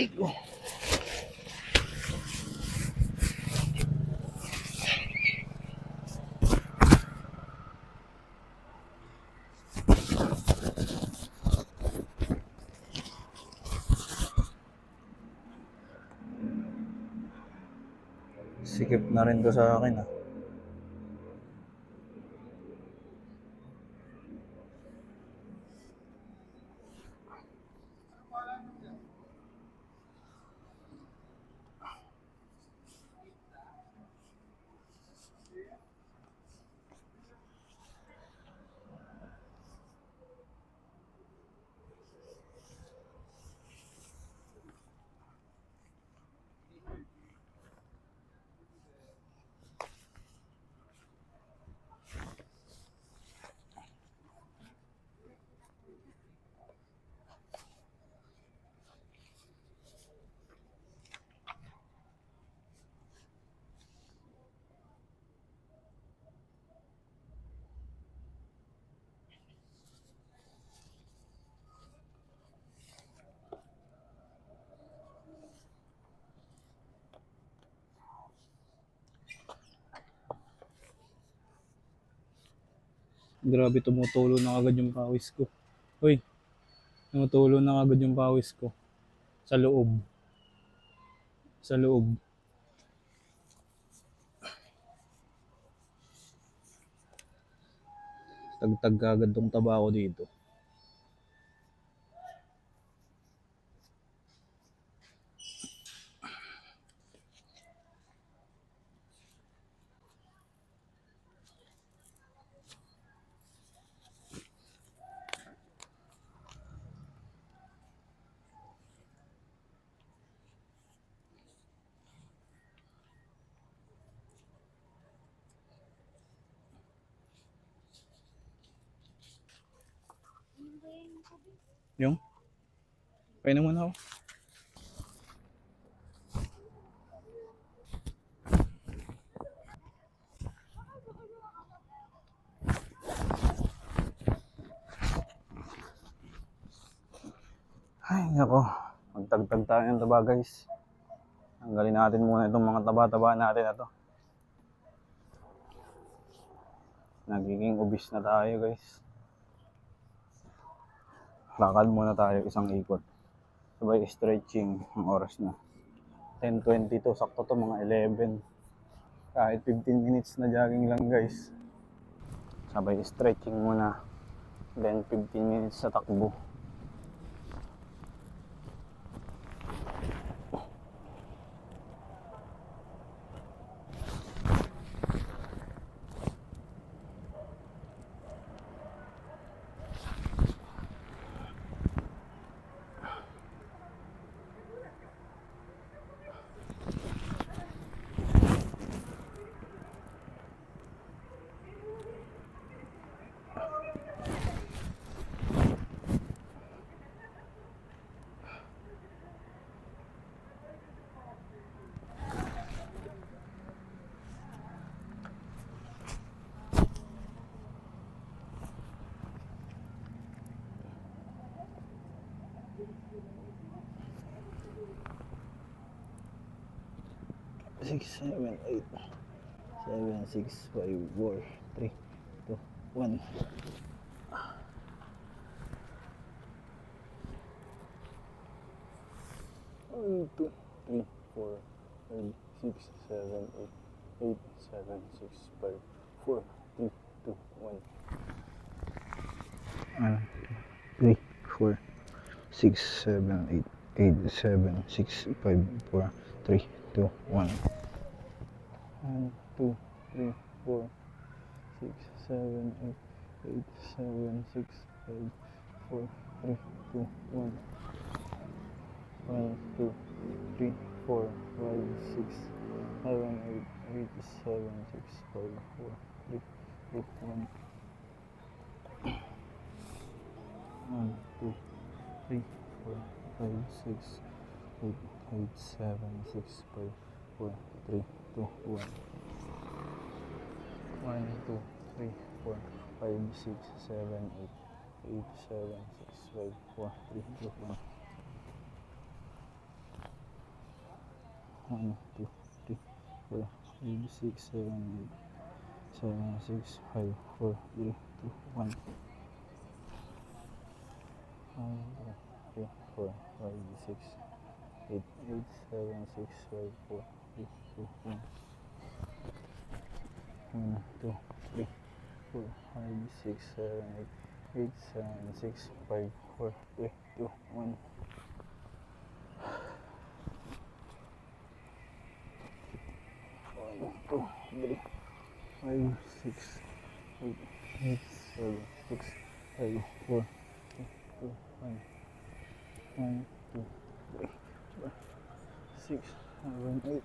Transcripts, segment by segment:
Aray ko. Sikip na rin to sa akin ah. Grabe tumutulo na agad yung pawis ko. Uy, tumutulo na agad yung pawis ko. Sa loob. Sa loob. Tagtag agad tong taba ko dito. Yung? Painom muna ako. Ay, nako. Magtagtag tayo ng taba, guys. Tanggalin natin muna itong mga taba-taba natin na to. Nagiging obis na tayo, guys. Lakad muna tayo isang ikot. Sabay stretching ang oras na. 10.22, sakto to mga 11. Kahit 15 minutes na jogging lang guys. Sabay stretching muna. Then 15 minutes sa takbo. Six, seven, eight, seven, six, five, four, three, two, one. One, two, three, four, five, six, seven, eight, eight, seven, six, five, four, three, two, one. One, two, three, four, six, seven, eight, eight, seven, six, five, four, three, two, one. One, two, three, four, six, seven, eight, eight, seven, six, five, four, three, two, one. One, two, three, four, five, six, seven, eight, eight, seven, six, five, four, three, two, one. One, two, three, four, five, six, eight, eight, seven, six, five, four, three, 2, 1. 1, 2, 3, 4, 5, 6, 7, 8, 8, 7, 6, 5, 4, 3, 2, 1. 1, 2, 3, 4, 5, 6, 7, 8, 7, 6, 5, 4, 3, 2, 1. 1, 2, 3, 4, 5, 6, 8, 8, 7, 6, 5, 4, one. Two, three, four, five, six, seven, eight, eight, seven, six, five, four, three, two, one. One, two, three, five, six, eight, eight, seven, six, five, four, three, two, one. One, two, three, four, six, seven, eight,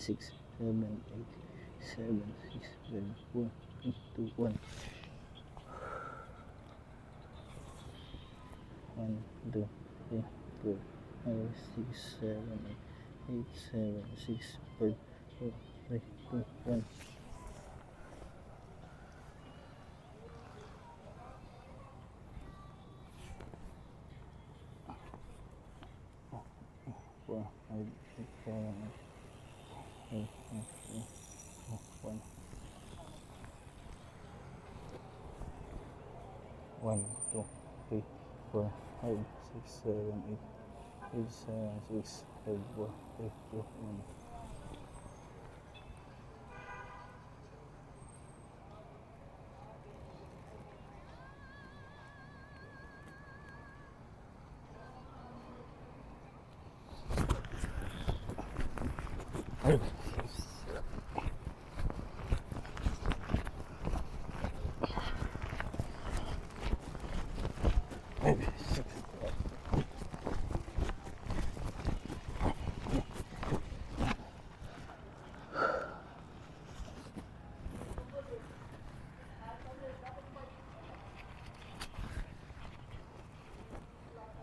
6, 7, 8, 7, 6, 7, 1, 2, 1. 1, 2, 3, 4, 5, 6, 7, 8, 8, 7, 6, 5, 4, 3, 2, 1. 7, 8, 8, 7, 6, 5, 4, 3, 2, 1.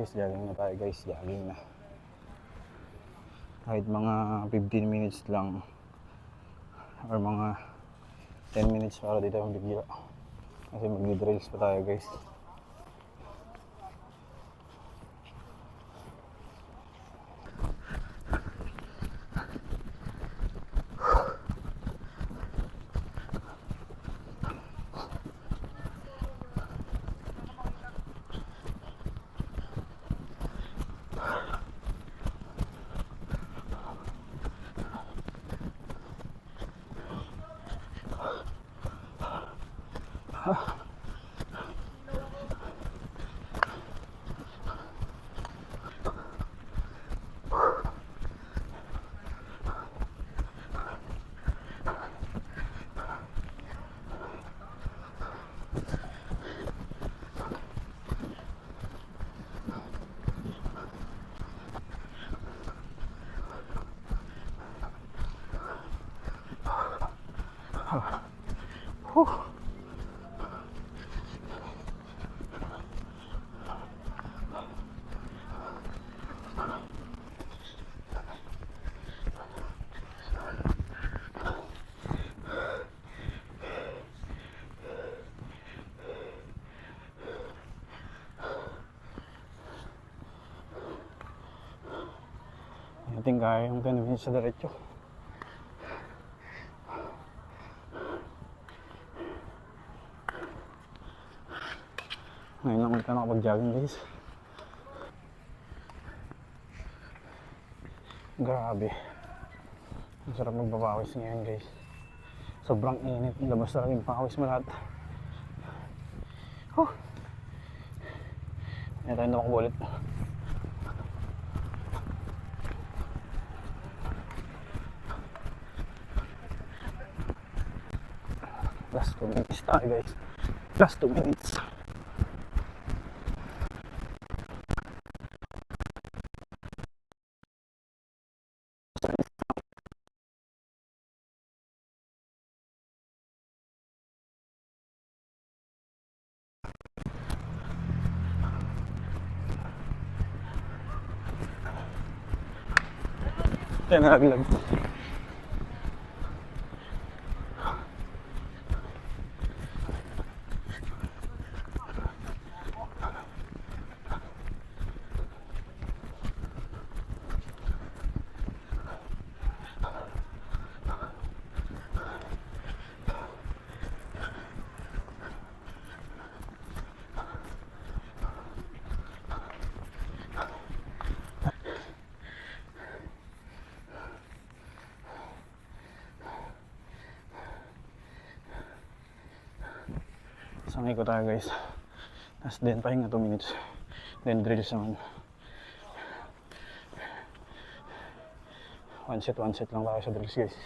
Guys, jogging na tayo guys, jogging na. Kahit mga 15 minutes lang or mga 10 minutes para dito yung bigla. Kasi mag-drills pa tayo guys. Natin kaya yung 10 minutes sa diretso. Ngayon lang ulit na nakapag-jogging guys. Grabe. Ang sarap magbabawis ngayon guys. Sobrang init. Labas talaga yung pawis mo lahat. Huh. Hindi tayo namakbo ulit. Last 2 minutes tayo guys. Last 2 minutes. Sangay ko tayo guys. Tapos then pahinga 2 minutes. Then drills naman. One set, one set lang tayo sa drills guys.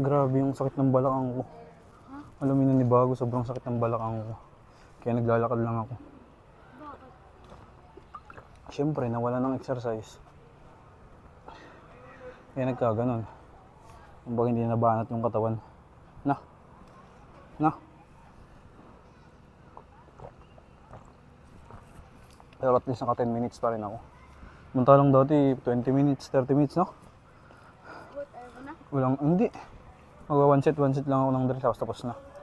Grabe yung sakit ng balakang ko. Alam mo ni Bago, sobrang sakit ng balakang ko. Kaya naglalakad lang ako. Siyempre, nawala ng exercise. Kaya nagkaganon. Kumbaga hindi nabanat yung katawan. Na. Na. Pero at least naka 10 minutes pa rin ako. Munta lang dati 20 minutes, 30 minutes, no? Whatever na. Walang, hindi. Mag one set, one set lang ako ng drill tapos tapos na.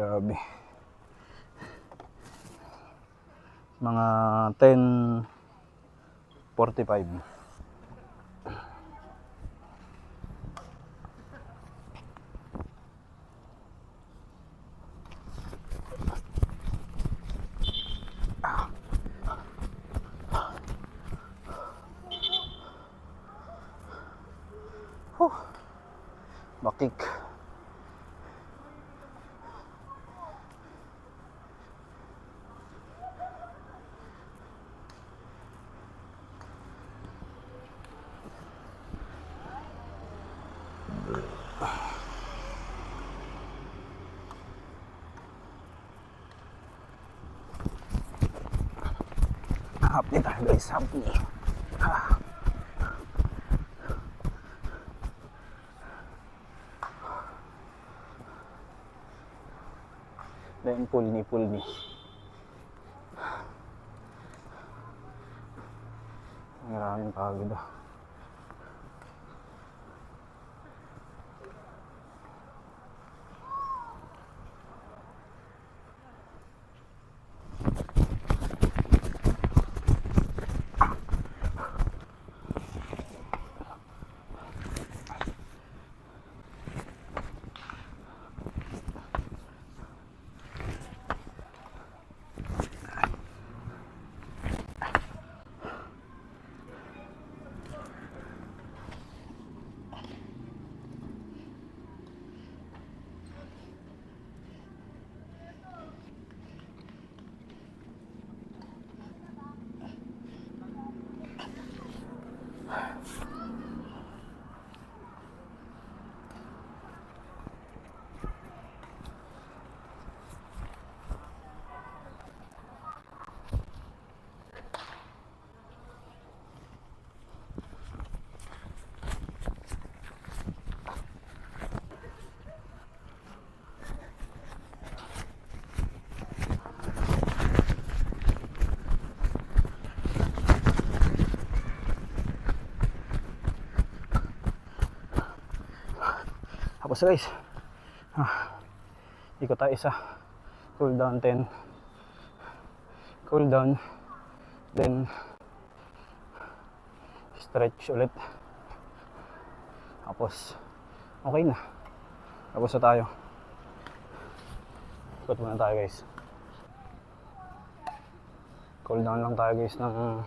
Grabe. Mga 10.45. Huh. Bakik. Hapni tayo guys, hapni. Ah. Then pull me, pull me. Tapos guys, ah, ikot tayo isa. Cool down 10. Cool down. Then, stretch ulit. Tapos, okay na. Tapos na tayo. Ikot muna tayo guys. Cool down lang tayo guys ng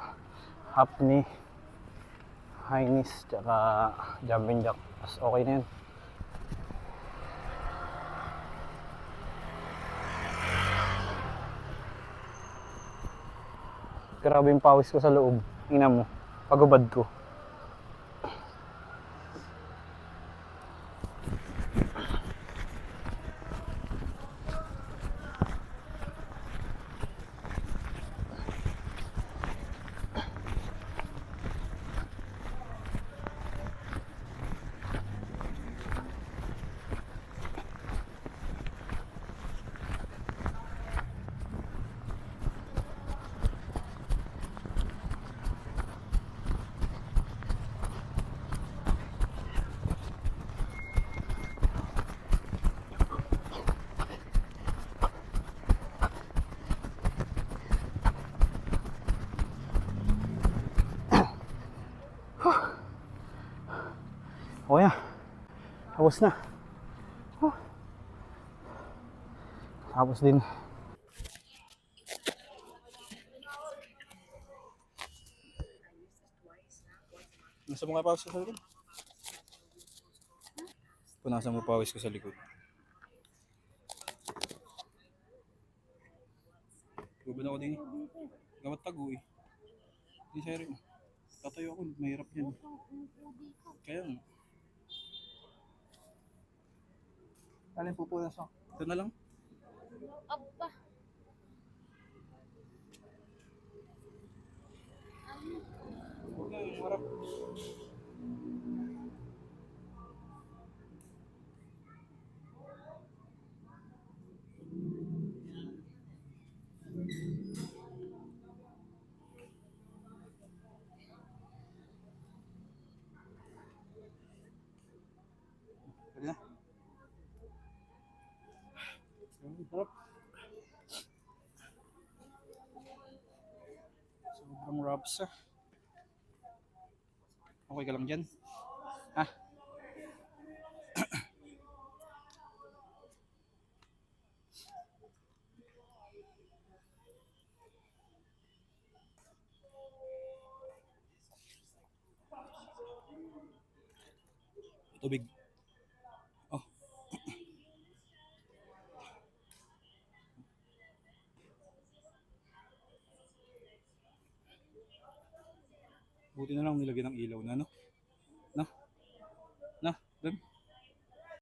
half knee, high knees, tsaka jumping jack. Tapos okay na yun. Grabe yung pawis ko sa loob. Tingnan mo. Pagubad ko. O yan. Tapos na. Oh. Tapos din. Nasa mo nga pawis ko sa likod? Punasan mo pawis ko sa likod. Guban ako din. Gawat tago eh. Hindi siya rin. Tatayo ako, mahirap yan. Kaya nga. Alin pupunas ako? Ito na lang. Aba. Raps ah. Okay ka lang dyan? Ha? Tubig. Buti na lang nilagyan ng ilaw na, no?